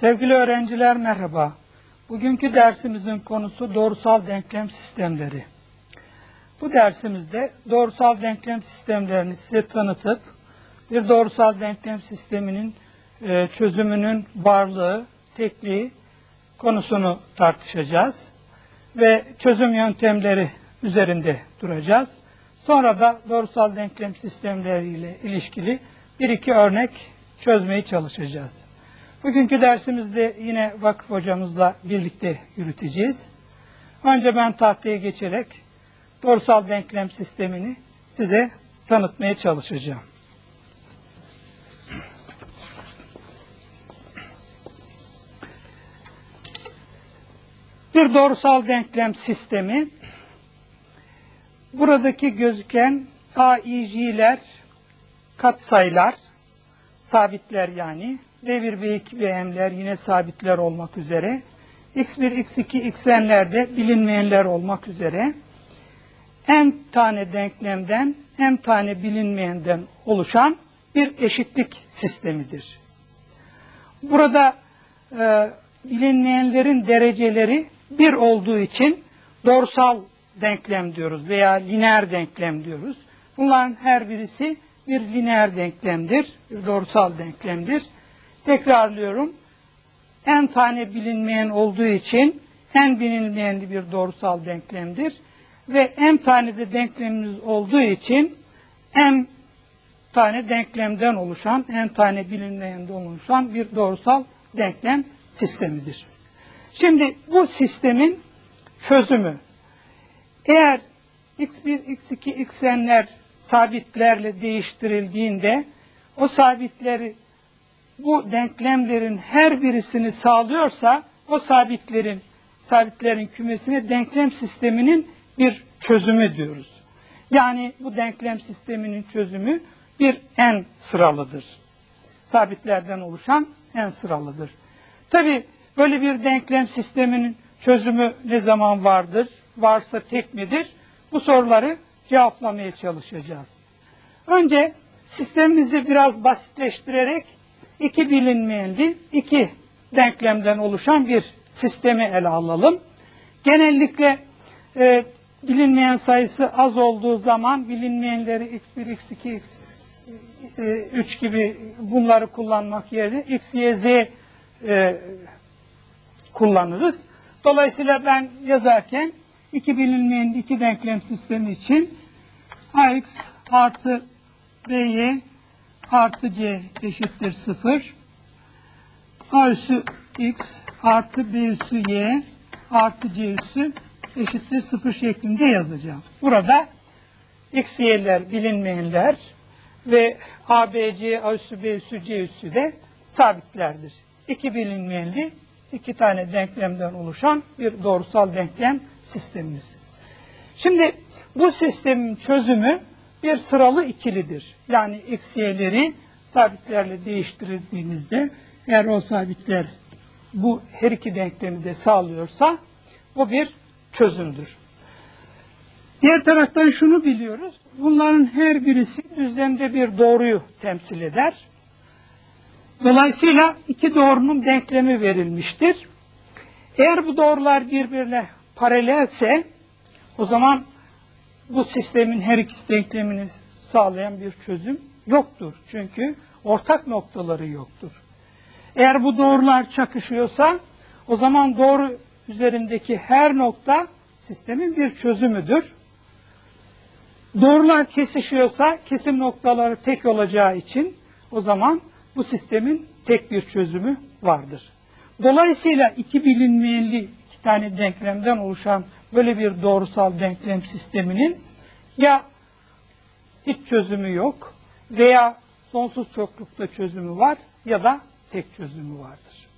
Sevgili öğrenciler merhaba. Bugünkü dersimizin konusu doğrusal denklem sistemleri. Bu dersimizde doğrusal denklem sistemlerini size tanıtıp bir doğrusal denklem sisteminin e, çözümünün varlığı, tekliği konusunu tartışacağız ve çözüm yöntemleri üzerinde duracağız. Sonra da doğrusal denklem sistemleriyle ilişkili bir iki örnek çözmeye çalışacağız. Bugünkü dersimizde yine vakıf hocamızla birlikte yürüteceğiz. Önce ben tahtaya geçerek doğrusal denklem sistemini size tanıtmaya çalışacağım. Bir doğrusal denklem sistemi buradaki gözüken A, I, J'ler katsayılar, sabitler yani B1, B2 ve M'ler yine sabitler olmak üzere X1, X2, Xn'ler de bilinmeyenler olmak üzere M tane denklemden M tane bilinmeyenden oluşan bir eşitlik sistemidir. Burada e, bilinmeyenlerin dereceleri bir olduğu için doğrusal denklem diyoruz veya lineer denklem diyoruz. Bunların her birisi bir lineer denklemdir, bir doğrusal denklemdir. Tekrarlıyorum. n tane bilinmeyen olduğu için n bilinmeyenli bir doğrusal denklemdir. Ve m tane de denklemimiz olduğu için m tane denklemden oluşan, n tane bilinmeyenden oluşan bir doğrusal denklem sistemidir. Şimdi bu sistemin çözümü eğer x1, x2, xn'ler sabitlerle değiştirildiğinde o sabitleri bu denklemlerin her birisini sağlıyorsa o sabitlerin sabitlerin kümesine denklem sisteminin bir çözümü diyoruz. Yani bu denklem sisteminin çözümü bir n sıralıdır. Sabitlerden oluşan n sıralıdır. Tabi böyle bir denklem sisteminin çözümü ne zaman vardır? Varsa tek midir? Bu soruları cevaplamaya çalışacağız. Önce sistemimizi biraz basitleştirerek iki bilinmeyenli, iki denklemden oluşan bir sistemi ele alalım. Genellikle e, bilinmeyen sayısı az olduğu zaman bilinmeyenleri x1, x2, x3 e, gibi bunları kullanmak yerine x, y, z e, kullanırız. Dolayısıyla ben yazarken iki bilinmeyen iki denklem sistemi için ax artı by artı c eşittir 0. A üssü x artı b üssü y artı c üssü eşittir 0 şeklinde yazacağım. Burada x, y'ler bilinmeyenler ve a, b, c, a üssü, b üssü, c üssü de sabitlerdir. İki bilinmeyenli iki tane denklemden oluşan bir doğrusal denklem sistemimiz. Şimdi bu sistemin çözümü bir sıralı ikilidir. Yani x, y'leri sabitlerle değiştirdiğimizde eğer o sabitler bu her iki denklemi de sağlıyorsa bu bir çözümdür. Diğer taraftan şunu biliyoruz. Bunların her birisi düzlemde bir doğruyu temsil eder. Dolayısıyla iki doğrunun denklemi verilmiştir. Eğer bu doğrular birbirine paralelse o zaman bu sistemin her iki denklemini sağlayan bir çözüm yoktur. Çünkü ortak noktaları yoktur. Eğer bu doğrular çakışıyorsa o zaman doğru üzerindeki her nokta sistemin bir çözümüdür. Doğrular kesişiyorsa kesim noktaları tek olacağı için o zaman bu sistemin tek bir çözümü vardır. Dolayısıyla iki bilinmeyenli iki tane denklemden oluşan böyle bir doğrusal denklem sisteminin ya hiç çözümü yok veya sonsuz çoklukta çözümü var ya da tek çözümü vardır.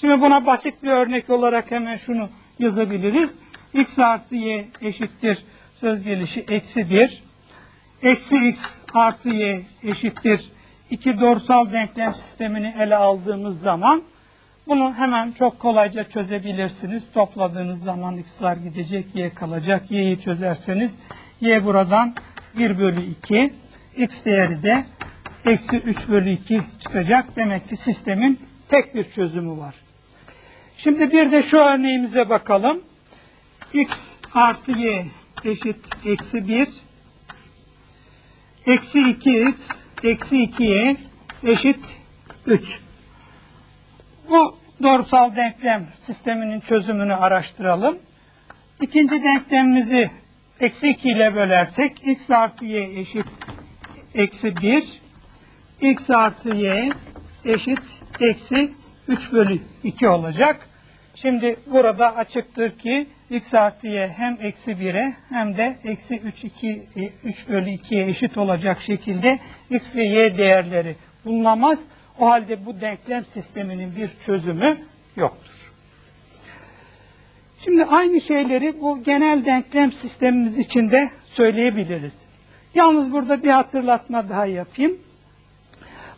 Şimdi buna basit bir örnek olarak hemen şunu yazabiliriz. x artı y eşittir söz gelişi eksi 1. eksi x artı y eşittir iki doğrusal denklem sistemini ele aldığımız zaman bunu hemen çok kolayca çözebilirsiniz. Topladığınız zaman x'lar gidecek, y kalacak. y'yi çözerseniz y buradan 1 bölü 2, x değeri de eksi 3 bölü 2 çıkacak. Demek ki sistemin tek bir çözümü var. Şimdi bir de şu örneğimize bakalım. x artı y eşit eksi 1 eksi 2x eksi 2y eşit 3. Bu doğrusal denklem sisteminin çözümünü araştıralım. İkinci denklemimizi eksi 2 ile bölersek x artı y eşit eksi 1 x artı y eşit eksi 3 bölü 2 olacak. Şimdi burada açıktır ki x artı y hem eksi 1'e hem de eksi 3, 2, 3 bölü 2'ye eşit olacak şekilde x ve y değerleri bulunamaz. O halde bu denklem sisteminin bir çözümü yoktur. Şimdi aynı şeyleri bu genel denklem sistemimiz için de söyleyebiliriz. Yalnız burada bir hatırlatma daha yapayım.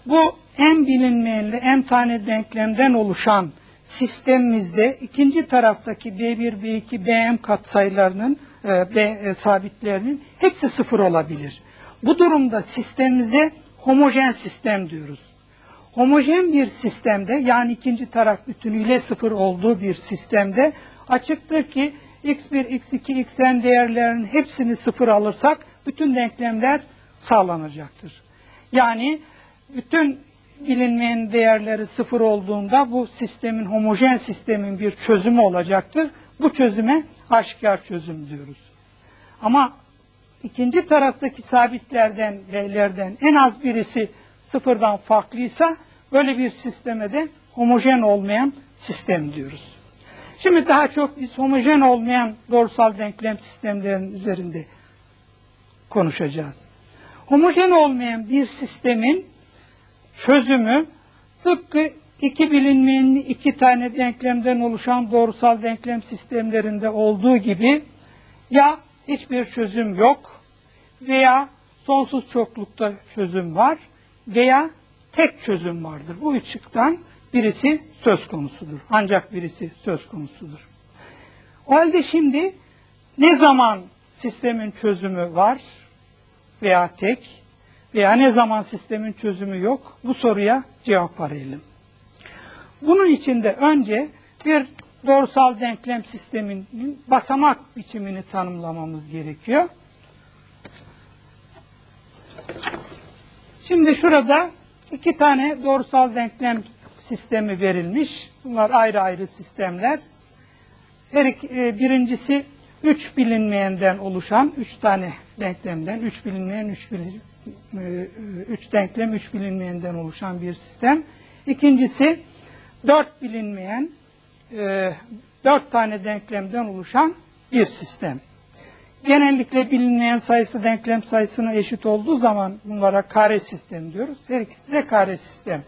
Bu m bilinmeyenli m tane denklemden oluşan sistemimizde ikinci taraftaki B1, B2, Bm katsayılarının e, B e, sabitlerinin hepsi sıfır olabilir. Bu durumda sistemimize homojen sistem diyoruz. Homojen bir sistemde yani ikinci taraf bütünüyle sıfır olduğu bir sistemde açıktır ki x1, x2, xn değerlerinin hepsini sıfır alırsak bütün denklemler sağlanacaktır. Yani bütün bilinmeyen değerleri sıfır olduğunda bu sistemin homojen sistemin bir çözümü olacaktır. Bu çözüme aşikar çözüm diyoruz. Ama ikinci taraftaki sabitlerden, değerlerden en az birisi sıfırdan farklıysa böyle bir sisteme de homojen olmayan sistem diyoruz. Şimdi daha çok biz homojen olmayan doğrusal denklem sistemlerinin üzerinde konuşacağız. Homojen olmayan bir sistemin çözümü tıpkı iki bilinmeyenli iki tane denklemden oluşan doğrusal denklem sistemlerinde olduğu gibi ya hiçbir çözüm yok veya sonsuz çoklukta çözüm var veya tek çözüm vardır. Bu üç şıktan birisi söz konusudur. Ancak birisi söz konusudur. O halde şimdi ne zaman sistemin çözümü var veya tek veya ne zaman sistemin çözümü yok bu soruya cevap arayalım. Bunun için de önce bir doğrusal denklem sisteminin basamak biçimini tanımlamamız gerekiyor. Şimdi şurada iki tane doğrusal denklem sistemi verilmiş. Bunlar ayrı ayrı sistemler. Her e, birincisi üç bilinmeyenden oluşan üç tane denklemden, üç bilinmeyen, üç bilin, e, üç denklem, üç bilinmeyenden oluşan bir sistem. İkincisi dört bilinmeyen, e, dört tane denklemden oluşan bir sistem. Genellikle bilinmeyen sayısı denklem sayısına eşit olduğu zaman bunlara kare sistem diyoruz. Her ikisi de kare sistem.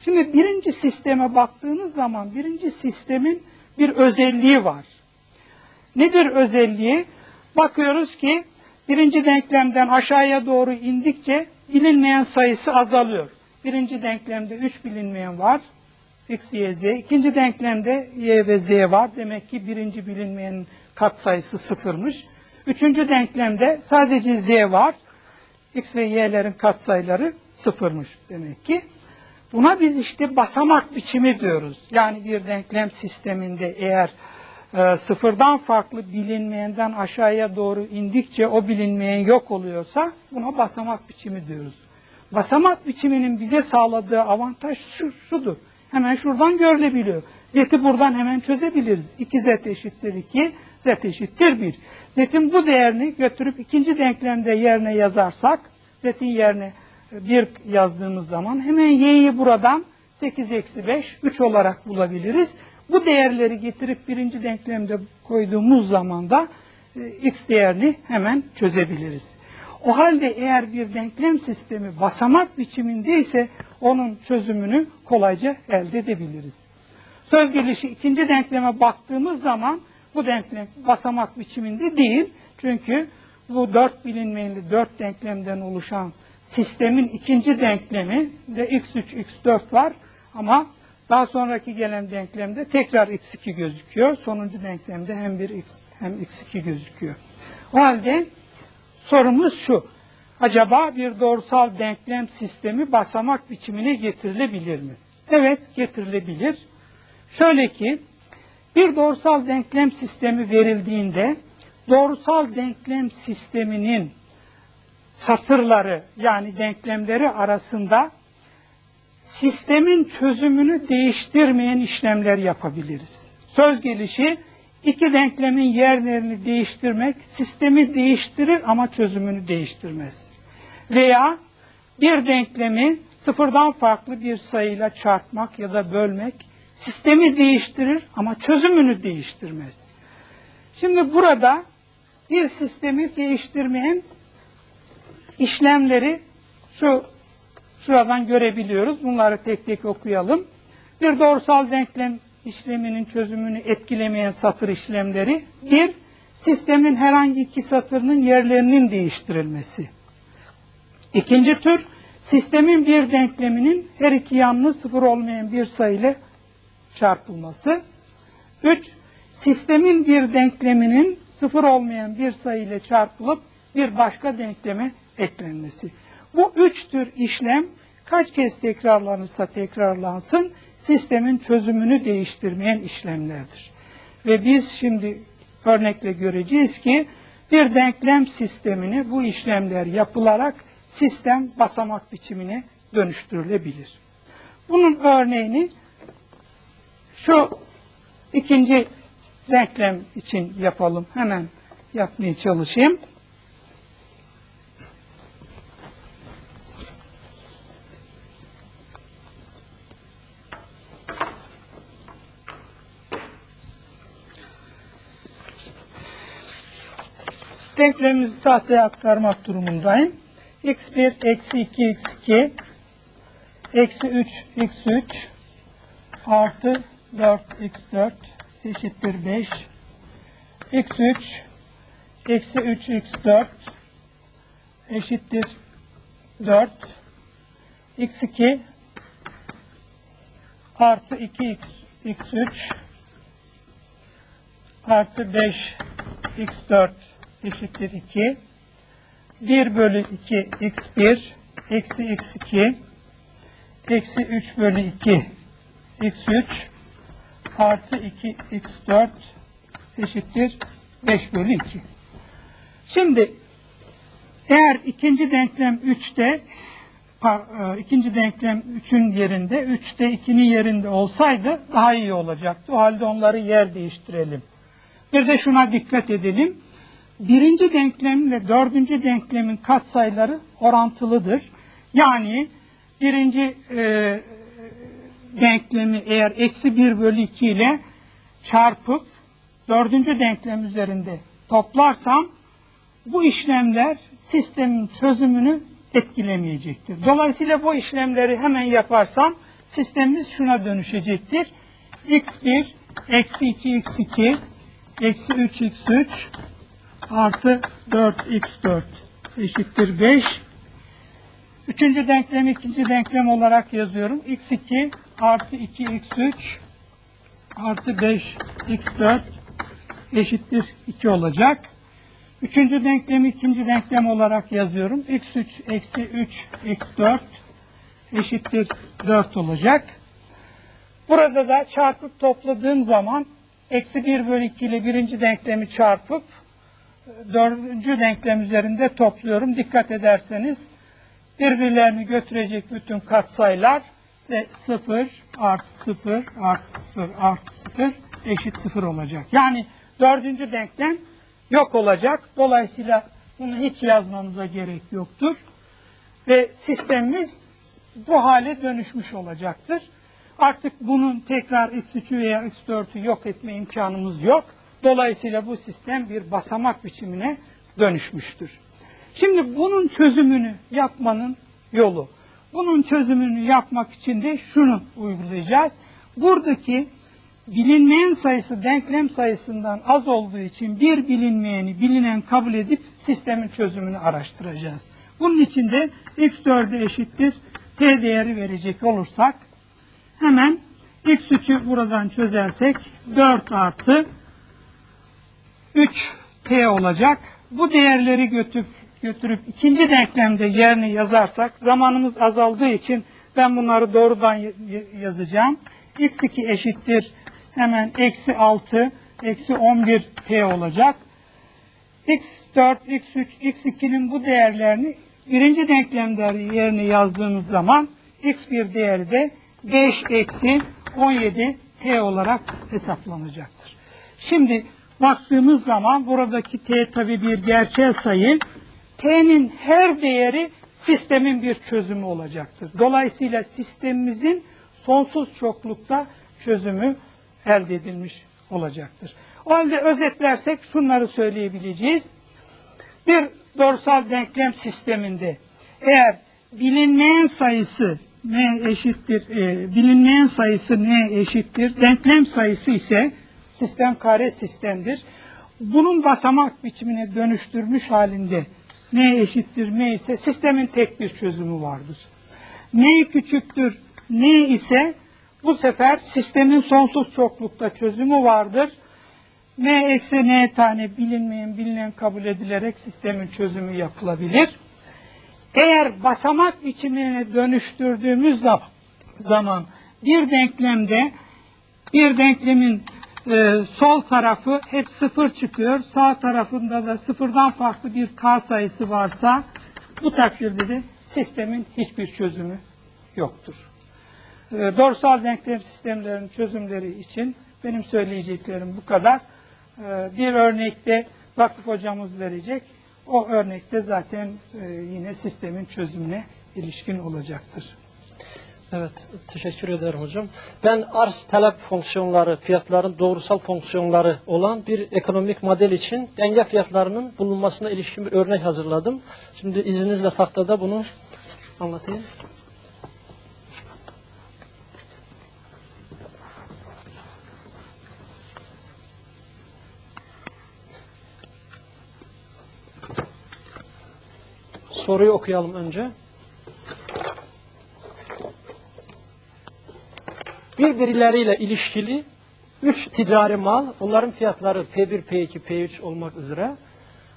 Şimdi birinci sisteme baktığınız zaman birinci sistemin bir özelliği var. Nedir özelliği? Bakıyoruz ki birinci denklemden aşağıya doğru indikçe bilinmeyen sayısı azalıyor. Birinci denklemde 3 bilinmeyen var. X, Y, Z. İkinci denklemde Y ve Z var. Demek ki birinci bilinmeyenin katsayısı sıfırmış. Üçüncü denklemde sadece Z var. X ve Y'lerin katsayıları sıfırmış demek ki. Buna biz işte basamak biçimi diyoruz. Yani bir denklem sisteminde eğer e, sıfırdan farklı bilinmeyenden aşağıya doğru indikçe o bilinmeyen yok oluyorsa buna basamak biçimi diyoruz. Basamak biçiminin bize sağladığı avantaj şu, şudur. Hemen şuradan görülebiliyor. Z'ti buradan hemen çözebiliriz. 2Z eşittir 2, Z eşittir 1. Z'in bu değerini götürüp ikinci denklemde yerine yazarsak, Z'in yerine 1 yazdığımız zaman hemen Y'yi buradan 8 eksi 5, 3 olarak bulabiliriz. Bu değerleri getirip birinci denklemde koyduğumuz zaman da e, x değerini hemen çözebiliriz. O halde eğer bir denklem sistemi basamak biçimindeyse onun çözümünü kolayca elde edebiliriz. Söz gelişi ikinci denkleme baktığımız zaman bu denklem basamak biçiminde değil. Çünkü bu dört bilinmeyeni dört denklemden oluşan sistemin ikinci denklemi de x3, x4 var ama daha sonraki gelen denklemde tekrar x2 gözüküyor. Sonuncu denklemde hem bir x hem x2 gözüküyor. O halde sorumuz şu. Acaba bir doğrusal denklem sistemi basamak biçimine getirilebilir mi? Evet, getirilebilir. Şöyle ki, bir doğrusal denklem sistemi verildiğinde doğrusal denklem sisteminin satırları yani denklemleri arasında sistemin çözümünü değiştirmeyen işlemler yapabiliriz. Söz gelişi iki denklemin yerlerini değiştirmek sistemi değiştirir ama çözümünü değiştirmez. Veya bir denklemi sıfırdan farklı bir sayıyla çarpmak ya da bölmek sistemi değiştirir ama çözümünü değiştirmez. Şimdi burada bir sistemi değiştirmeyen işlemleri şu şuradan görebiliyoruz. Bunları tek tek okuyalım. Bir doğrusal denklem işleminin çözümünü etkilemeyen satır işlemleri. Bir, sistemin herhangi iki satırının yerlerinin değiştirilmesi. İkinci tür, sistemin bir denkleminin her iki yanlı sıfır olmayan bir sayıyla çarpılması. Üç, sistemin bir denkleminin sıfır olmayan bir sayı ile çarpılıp bir başka denkleme eklenmesi. Bu üç tür işlem kaç kez tekrarlanırsa tekrarlansın sistemin çözümünü değiştirmeyen işlemlerdir. Ve biz şimdi örnekle göreceğiz ki bir denklem sistemini bu işlemler yapılarak sistem basamak biçimine dönüştürülebilir. Bunun örneğini şu ikinci denklem için yapalım. Hemen yapmaya çalışayım. Denklemimizi tahtaya aktarmak durumundayım. x1 eksi 2 x2 eksi 3 x3 artı 4 x4 eşittir 5 x3 eksi 3 x4 eşittir 4 x2 artı 2 x, x3 artı 5 x4 eşittir 2 1 bölü 2 x1 eksi x2 eksi 3 bölü 2 x3 artı 2 x4 eşittir 5 bölü 2. Şimdi eğer ikinci denklem 3'te par- e, ikinci denklem 3'ün yerinde 3'te 2'nin yerinde olsaydı daha iyi olacaktı. O halde onları yer değiştirelim. Bir de şuna dikkat edelim. Birinci denklemle dördüncü denklemin katsayıları orantılıdır. Yani birinci e, denklemi eğer eksi 1 bölü 2 ile çarpıp dördüncü denklem üzerinde toplarsam bu işlemler sistemin çözümünü etkilemeyecektir. Dolayısıyla bu işlemleri hemen yaparsam sistemimiz şuna dönüşecektir. x1 eksi 2 x2 eksi 3 x3 artı 4 x4 eşittir 5 Üçüncü denklemi ikinci denklem olarak yazıyorum. x2 artı 2 x3 artı 5 x4 eşittir 2 olacak. Üçüncü denklemi ikinci denklem olarak yazıyorum. x3 eksi 3 x4 eşittir 4 olacak. Burada da çarpıp topladığım zaman eksi 1 bölü 2 ile birinci denklemi çarpıp dördüncü denklem üzerinde topluyorum. Dikkat ederseniz birbirlerini götürecek bütün katsayılar ve 0 artı 0 artı 0 artı 0 eşit 0 olacak. Yani dördüncü denklem yok olacak. Dolayısıyla bunu hiç yazmanıza gerek yoktur. Ve sistemimiz bu hale dönüşmüş olacaktır. Artık bunun tekrar x3'ü veya x4'ü yok etme imkanımız yok. Dolayısıyla bu sistem bir basamak biçimine dönüşmüştür. Şimdi bunun çözümünü yapmanın yolu. Bunun çözümünü yapmak için de şunu uygulayacağız. Buradaki bilinmeyen sayısı denklem sayısından az olduğu için bir bilinmeyeni bilinen kabul edip sistemin çözümünü araştıracağız. Bunun için de x4'e eşittir t değeri verecek olursak hemen x3'ü buradan çözersek 4 artı 3t olacak. Bu değerleri götürüp, götürüp ikinci denklemde yerini yazarsak zamanımız azaldığı için ben bunları doğrudan yazacağım. x2 eşittir hemen eksi 6 eksi 11 t olacak. x4, x3, x2'nin bu değerlerini birinci denklemde yerine yazdığımız zaman x1 değeri de 5 eksi 17 t olarak hesaplanacaktır. Şimdi baktığımız zaman buradaki t tabi bir gerçel sayı. T'nin her değeri sistemin bir çözümü olacaktır. Dolayısıyla sistemimizin sonsuz çoklukta çözümü elde edilmiş olacaktır. O halde özetlersek şunları söyleyebileceğiz. Bir doğrusal denklem sisteminde eğer bilinmeyen sayısı n eşittir, e, bilinmeyen sayısı n eşittir, denklem sayısı ise sistem kare sistemdir. Bunun basamak biçimine dönüştürmüş halinde n eşittir m ise sistemin tek bir çözümü vardır. n küçüktür n ise bu sefer sistemin sonsuz çoklukta çözümü vardır. m eksi n tane bilinmeyen bilinen kabul edilerek sistemin çözümü yapılabilir. Eğer basamak biçimine dönüştürdüğümüz zaman bir denklemde bir denklemin e, sol tarafı hep sıfır çıkıyor. Sağ tarafında da sıfırdan farklı bir k sayısı varsa bu takdirde de sistemin hiçbir çözümü yoktur. E, doğrusal denklem sistemlerinin çözümleri için benim söyleyeceklerim bu kadar. E, bir örnekte vakıf hocamız verecek. O örnekte zaten e, yine sistemin çözümüne ilişkin olacaktır. Evet, teşekkür ederim hocam. Ben arz talep fonksiyonları, fiyatların doğrusal fonksiyonları olan bir ekonomik model için denge fiyatlarının bulunmasına ilişkin bir örnek hazırladım. Şimdi izninizle tahtada bunu anlatayım. Soruyu okuyalım önce. Birbirleriyle ilişkili 3 ticari mal, bunların fiyatları P1, P2, P3 olmak üzere.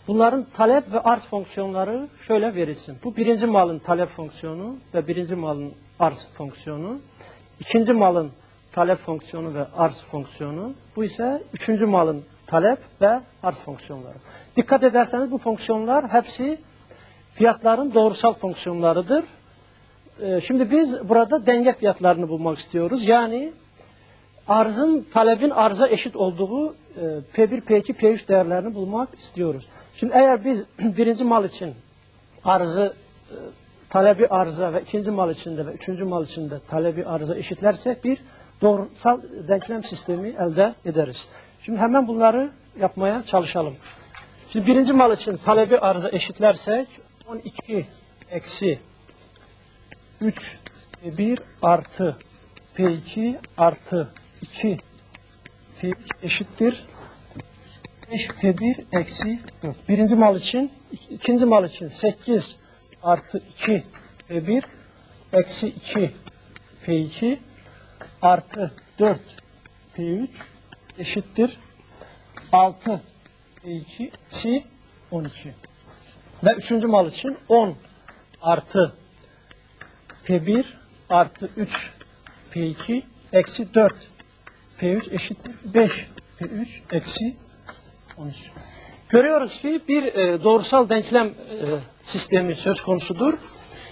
Bunların talep ve arz fonksiyonları şöyle verilsin. Bu birinci malın talep fonksiyonu ve birinci malın arz fonksiyonu. İkinci malın talep fonksiyonu ve arz fonksiyonu. Bu ise üçüncü malın talep ve arz fonksiyonları. Dikkat ederseniz bu fonksiyonlar hepsi fiyatların doğrusal fonksiyonlarıdır. Ee, Şimdi biz burada denge fiyatlarını bulmak istiyoruz. Yani arzın talebin arza eşit olduğu e, P1, P2, P3 değerlerini bulmak istiyoruz. Şimdi eğer biz birinci mal için arzı e, talebi arza ve ikinci mal içinde ve üçüncü mal içinde talebi arza eşitlersek bir doğrusal denklem sistemi elde ederiz. Şimdi hemen bunları yapmaya çalışalım. Şimdi birinci mal için talebi arza eşitlersek 12 eksi 3 P1 artı P2 artı 2 P3 eşittir 5 P1 eksi 4. Birinci mal için, ikinci mal için 8 artı 2 P1 eksi 2 P2 artı 4 P3 eşittir 6 P2 eksi 12. Ve üçüncü mal için 10 artı P1 artı 3 P2 eksi 4 P3 eşittir 5 P3 eksi 13. Görüyoruz ki bir e, doğrusal denklem e, sistemi söz konusudur.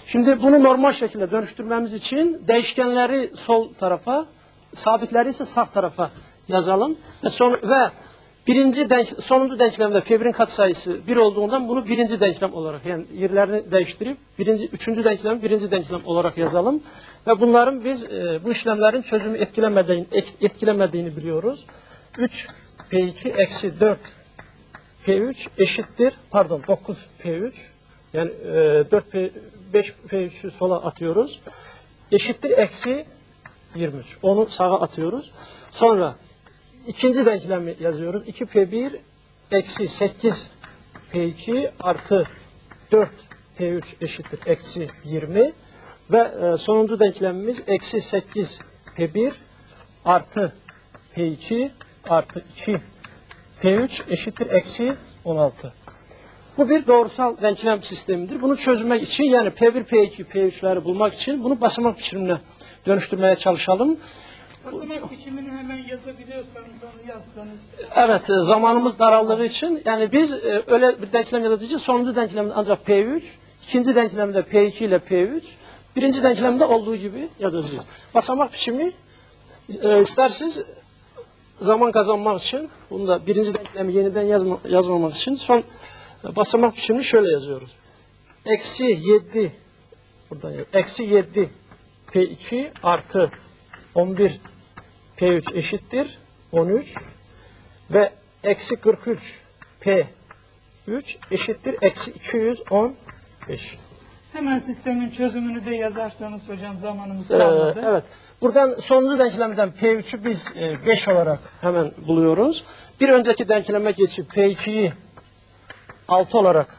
Şimdi bunu normal şekilde dönüştürmemiz için değişkenleri sol tarafa, sabitleri ise sağ tarafa yazalım ve son ve birinci denk, sonuncu denklemde P1'in katsayısı 1 olduğundan bunu birinci denklem olarak yani yerlerini değiştirip birinci, üçüncü denklem birinci denklem olarak yazalım ve bunların biz e, bu işlemlerin çözümü etkilemediğini, et- etkilemediğini biliyoruz. 3 P2 eksi 4 P3 eşittir, pardon 9 P3 yani e, 4 P, 5 P3'ü sola atıyoruz. Eşittir eksi 23. Onu sağa atıyoruz. Sonra ikinci denklemi yazıyoruz. 2P1 eksi 8 P2 artı 4 P3 eşittir eksi 20 ve e, sonuncu denklemimiz eksi 8 P1 artı P2 artı 2 P3 eşittir eksi 16. Bu bir doğrusal denklem sistemidir. Bunu çözmek için yani P1, P2, P3'leri bulmak için bunu basamak biçimine dönüştürmeye çalışalım. Basamak biçimini hemen yazabiliyorsanız onu yazsanız. Evet, e, zamanımız daraldığı için yani biz e, öyle bir denklem yazacağız için sonuncu denklemde ancak P3, ikinci denklemde P2 ile P3, birinci denklemde olduğu gibi yazacağız. Basamak biçimi e, isterseniz zaman kazanmak için, bunu da birinci denklemi yeniden yazma, yazmamak için son e, basamak biçimini şöyle yazıyoruz. Eksi 7, buradan eksi 7 P2 artı 11 P3 eşittir 13 ve eksi 43 P 3 eşittir eksi 215. Hemen sistemin çözümünü de yazarsanız hocam zamanımız Ee, kalmadı. evet. Buradan sonuncu denklemden P3'ü biz 5 olarak hemen buluyoruz. Bir önceki denkleme geçip P2'yi 6 olarak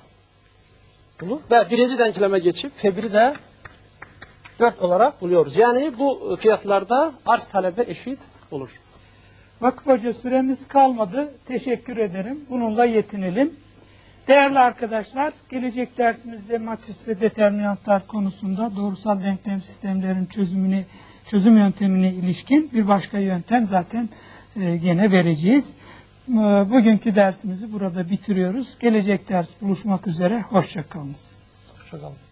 bulup ve birinci denkleme geçip P1'i de 4 olarak buluyoruz. Yani bu fiyatlarda arz talebe eşit olur. Vakıf Hoca süremiz kalmadı. Teşekkür ederim. Bununla yetinelim. Değerli arkadaşlar, gelecek dersimizde matris ve determinantlar konusunda doğrusal denklem sistemlerin çözümüne, çözüm yöntemine ilişkin bir başka yöntem zaten e, gene vereceğiz. E, bugünkü dersimizi burada bitiriyoruz. Gelecek ders buluşmak üzere. Hoşçakalınız. Hoşçakalın.